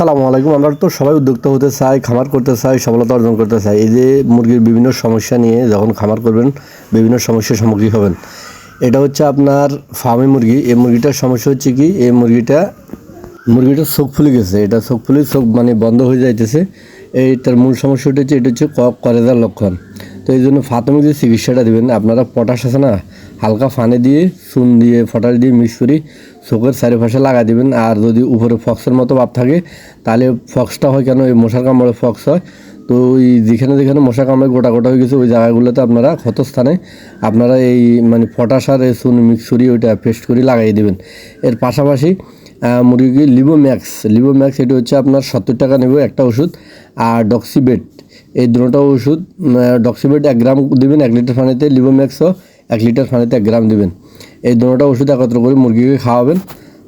সালামু আলাইকুম। আমরা তো সবাই উদ্যোক্তা হতে চাই, খামার করতে চাই, সফলতা অর্জন করতে চাই। এই যে মুরগির বিভিন্ন সমস্যা নিয়ে যখন খামার করবেন, বিভিন্ন সমস্যার সম্মুখীন হবেন। এটা হচ্ছে আপনার ফার্মি মুরগি। এই মুরগিটার সমস্যা হচ্ছে কি, এই মুরগিটা মুরগিটা চোখ ফুলে গেছে। এটা চোখ ফুলে চোখ মানে বন্ধ হয়ে যাইতেছে। এইটার মূল সমস্যাটা হচ্ছে এটা হচ্ছে ক- কলেজার লক্ষণ। তো এই জন্য প্রাথমিক যে চিকিৎসাটা দেবেন। আপনারা পটাশ আছে না, হালকা ফানে দিয়ে চুন দিয়ে পটাশ দিয়ে মিক্স করে চোখের চারিপাশে লাগা দিবেন। আর যদি উপরে ফক্সের মতো ভাব থাকে, তাহলে ফক্সটা হয় কেন? এই মশার কামড়ে ফক্স হয়। তো ওই যেখানে যেখানে মশা কামড়ে গোটা গোটা হয়ে গেছে, ওই জায়গাগুলোতে আপনারা ক্ষত স্থানে আপনারা এই মানে পটাশ আর এই চুন মিক্স করে ওইটা পেস্ট করে লাগাই দেবেন। এর পাশাপাশি মুরগি লিবো ম্যাক্স লিবো ম্যাক্স এটা হচ্ছে আপনার সত্তর টাকা নেবে একটা ওষুধ, আর ডক্সিবেট। এই দুটোটা ওষুধ ডক্সিবেট এক গ্রাম দেবেন, এক লিটার পানিতে। লিবো ম্যাক্সও এক লিটার পানিতে এক গ্রাম দিবেন। এই দুটোটা ওষুধ একত্র করে মুরগিকে খাওয়াবেন,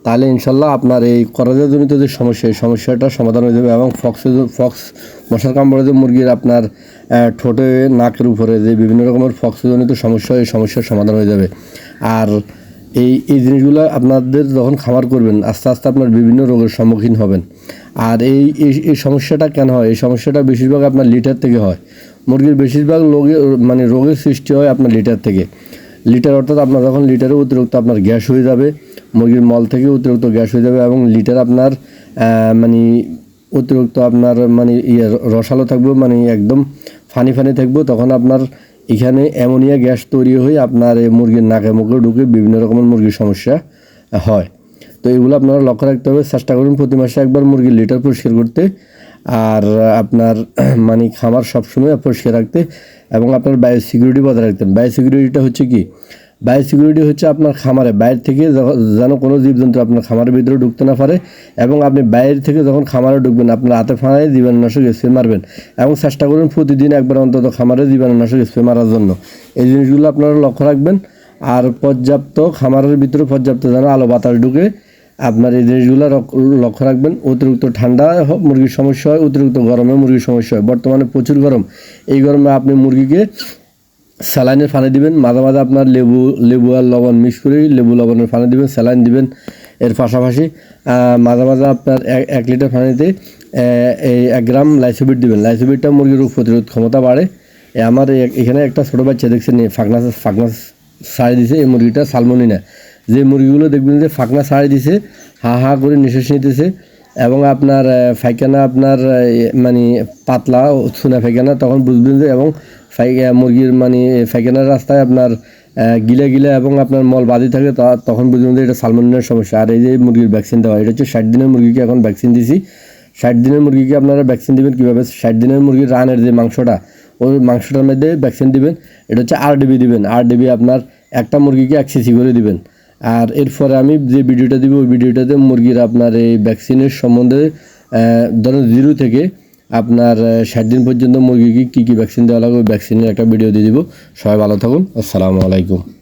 তাহলে ইনশাল্লাহ আপনার এই করজাজনিত যে সমস্যা, এই সমস্যাটা সমাধান হয়ে যাবে এবং ফক্স ফক্স মশার কামড়ে যে মুরগির আপনার ঠোঁটে, নাকের উপরে যে বিভিন্ন রকমের ফক্সজনিত সমস্যা, এই সমস্যার সমাধান হয়ে যাবে। আর এই এই জিনিসগুলো আপনাদের যখন খামার করবেন, আস্তে আস্তে আপনার বিভিন্ন রোগের সম্মুখীন হবেন। আর এই, এই- সমস্যাটা কেন হয়? এই সমস্যাটা বেশিরভাগ আপনার লিটার থেকে হয়। মুরগির বেশিরভাগ রোগে মানে রোগের সৃষ্টি হয় আপনার লিটার থেকে। লিটার অর্থাৎ আপনার যখন লিটারে অতিরিক্ত আপনার গ্যাস হয়ে যাবে, মুরগির মল থেকে অতিরিক্ত গ্যাস হয়ে যাবে এবং লিটার আপনার মানে অতিরিক্ত আপনার মানে ইয়ে রসালো থাকবে মানে একদম ফানি ফানি থাকবে, তখন আপনার এখানে অ্যামোনিয়া গ্যাস তৈরি হয়ে আপনার এই মুরগির নাকে মুখে ঢুকে বিভিন্ন রকমের মুরগির সমস্যা হয়। তো এগুলো আপনারা লক্ষ্য রাখতে হবে। চেষ্টা করুন প্রতি মাসে একবার মুরগির লিটার পরিষ্কার করতে। আর আপনার মানে খামার সবসময় পরিষ্কার রাখতে এবং আপনার বায়ো সিকিউরিটি বজায় রাখতেন বায়ো সিকিউরিটিটা হচ্ছে কি? বায়ো সিকিউরিটি হচ্ছে আপনার খামারে, বাইরে থেকে যেন কোনো জীবজন্তু আপনার খামারের ভিতরে ঢুকতে না পারে এবং আপনি বাইরে থেকে যখন খামারে ঢুকবেন, আপনার হাতে ফানায় জীবাণুনাশক স্প্রে মারবেন এবং চেষ্টা করুন প্রতিদিন একবার অন্তত খামারে জীবাণুনাশক স্প্রে মারার জন্য। এই জিনিসগুলো আপনারা লক্ষ্য রাখবেন। আর পর্যাপ্ত খামারের ভিতরে পর্যাপ্ত যেন আলো বাতাস ঢুকে আপনার এই জিনিসগুলো লক্ষ্য রাখবেন, অতিরিক্ত ঠান্ডা মুরগির সমস্যা হয়, অতিরিক্ত গরমে মুরগির সমস্যা হয়। বর্তমানে প্রচুর গরম। এই গরমে আপনি মুরগিকে স্যালাইনের ফানে দিবেন, মাঝে মাঝে আপনার লেবু লেবু আর লবণ মিক্স করে লেবু লবণের ফানে দিবেন, স্যালাইন দিবেন। এর পাশাপাশি মাঝে মাঝে আপনার এক- লিটার পানিতে এই এক গ্রাম লাইসোবিট দিবেন। লাইসোবিটটা মুরগির রোগ প্রতিরোধ ক্ষমতা বাড়ে। আমার এখানে একটা ছোটো বাচ্চা দেখছেন এই ফাঁকনাস ফাঁকনাস সারি দিছে, এই মুরগিটা সালমনিনা। যে মুরগিগুলো দেখবেন যে ফাঁকনা সারি দিছে, হা হা করে নিঃশ্বাস নিতেছে এবং আপনার ফাইখানা আপনার মানে পাতলা চুনা ফাইখানা, তখন বুঝবেন যে এবং মুরগির মানে ফাইখানার রাস্তায় আপনার গিলে গিলে এবং আপনার মল বাদি থাকে তখন বুঝবেন যে এটা সালমনিনের সমস্যা। আর এই যে মুরগির ভ্যাকসিন দেওয়া, এটা হচ্ছে ষাট দিনের মুরগিকে এখন ভ্যাকসিন দিছি। ষাট দিনের মুরগিকে আপনারা ভ্যাকসিন দিবেন কীভাবে? ষাট দিনের মুরগির রানের যে মাংসটা, ওই মাংসটার মধ্যে ভ্যাকসিন দিবেন, এটা হচ্ছে আর ডিবি দিবেন। আর ডিবি আপনার একটা মুরগিকে এক সিসি করে দিবেন। আর এরপরে আমি যে ভিডিওটা দিব, ওই ভিডিওটাতে মুরগির আপনার এই ভ্যাকসিনের সম্বন্ধে ধরেন জিরো থেকে আপনার ষাট দিন পর্যন্ত মুরগিকে কী কী ভ্যাকসিন দেওয়া লাগবে ভ্যাকসিনের একটা ভিডিও দিয়ে দিব। সবাই ভালো থাকুন। আসসালামু আলাইকুম।